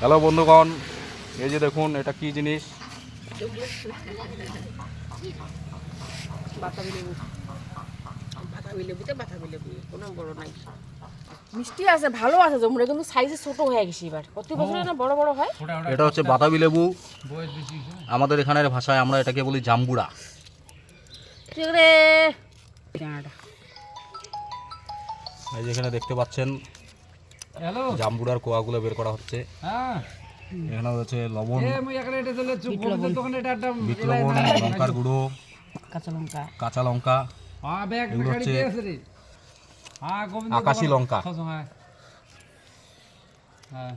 Hello বন্ধুগণ এই যে দেখুন এটা কি জিনিস? বাতাবি লেবু। বাতাবি লেবুতে বাতাবি লেবু কোনো বড় নাই। মিষ্টি আছে ভালো আছে জমুরে কিন্তু সাইজে ছোট হয়ে গেছে এবার। প্রতি বছর না বড় বড় হয়? এটা হচ্ছে বাতাবি লেবু। আমাদের এখানের ভাষায় আমরা এটাকে বলি যে এখানে দেখতে পাচ্ছেন জাম্বুরার কোয়াগুলো বের করা হচ্ছে। হ্যাঁ। এখানে হচ্ছে লবণ এ মুই এখানে এটা চলে চুপ করে দোকানে এটা একটা বিট লবণ লঙ্কার গুঁড়ো কাঁচা লঙ্কা। কাঁচা লঙ্কা হ্যাঁ ব্যাগ এগুলো গাড়ি হচ্ছে দিয়ে আছে রে। হ্যাঁ গোবিন্দ আকাশি লঙ্কা। হ্যাঁ। হ্যাঁ।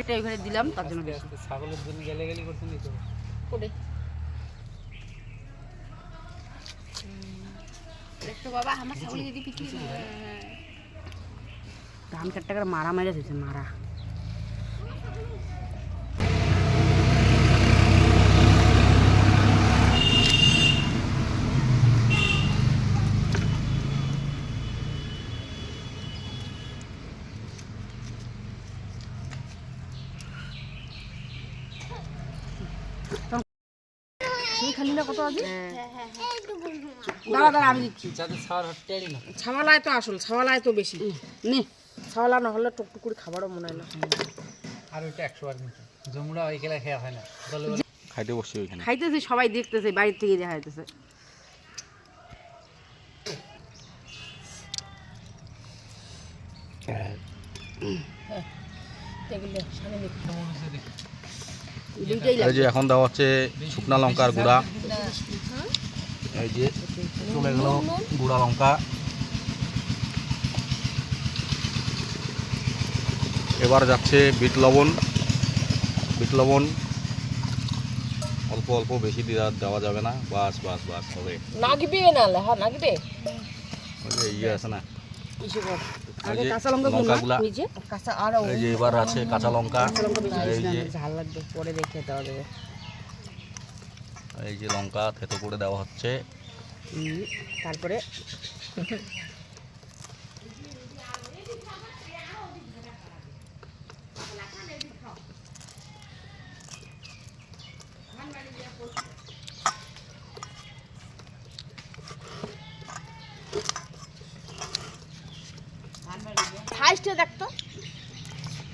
এটা ওইখানে দিলাম তার জন্য ছাগলের জন্য গেলে গেলে করতে নি বাবা আমার ছাগল যদি বিক্রি ধান কাটটা মারা মেরে দিয়েছে মারা। খালি না কত আছে দাঁড়া দাঁড়া আমি দিচ্ছি। ছাওয়ালায় তো আসল ছাওয়ালায় তো বেশি। নে ছাওয়ালা না হলে টুকটুক করে খাবারও মনে হয় না। আর ওইটা একশো বার কিন্তু জমুরা ওই খেলা খেয়া হয় না। খাইতে বসছি ওইখানে। খাইতেছে সবাই দেখতেছে বাড়ির থেকে দেখা। যাইতেছে দুইটাই এই যে এখন দেওয়া হচ্ছে শুকনা লঙ্কার গুঁড়া। এই যে চলে গেল গুঁড়া লঙ্কা। এবার যাচ্ছে বিট লবণ। বিট লবণ অল্প অল্প বেশি দেওয়া দেওয়া যাবে না। বাস বাস বাস হবে। নাগবে না হ্যাঁ নাগবে? ইয়ে আছে না। কাঁচা লঙ্কা গুলো লঙ্কাগুলা। নিচে কাঁচা আর এই যে এবার আছে কাঁচা লঙ্কা। কাঁচা লঙ্কা বেশি এই দিস না, যে ঝাল লাগবে পরে দেখে দেওয়া যাবে এই যে লঙ্কা থেতো করে দেওয়া হচ্ছে। তারপরে সাইজটা দেখতো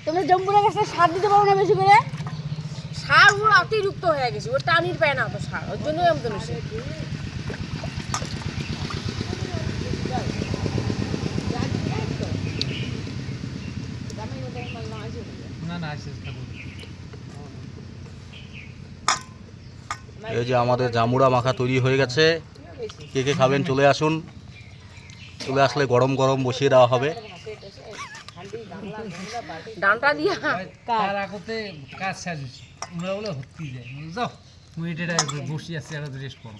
তোমরা জম্বুরা গাছে সার দিতে পারো না বেশি করে? সার ওর অতিরিক্ত হয়ে গেছে ওর টানির পায় না অত সার ওর জন্যই আমি তো বেশি এই যে আমাদের জামুড়া মাখা তৈরি হয়ে গেছে। কে কে খাবেন চলে আসুন। চলে আসলে গরম গরম বসিয়ে দেওয়া হবে। ডানটা দিয়া। তার আগতে কাজ সাজিস ওরা বলে হতে যায় যাও মুই এটা বসি আছি আর রেস্ট করো।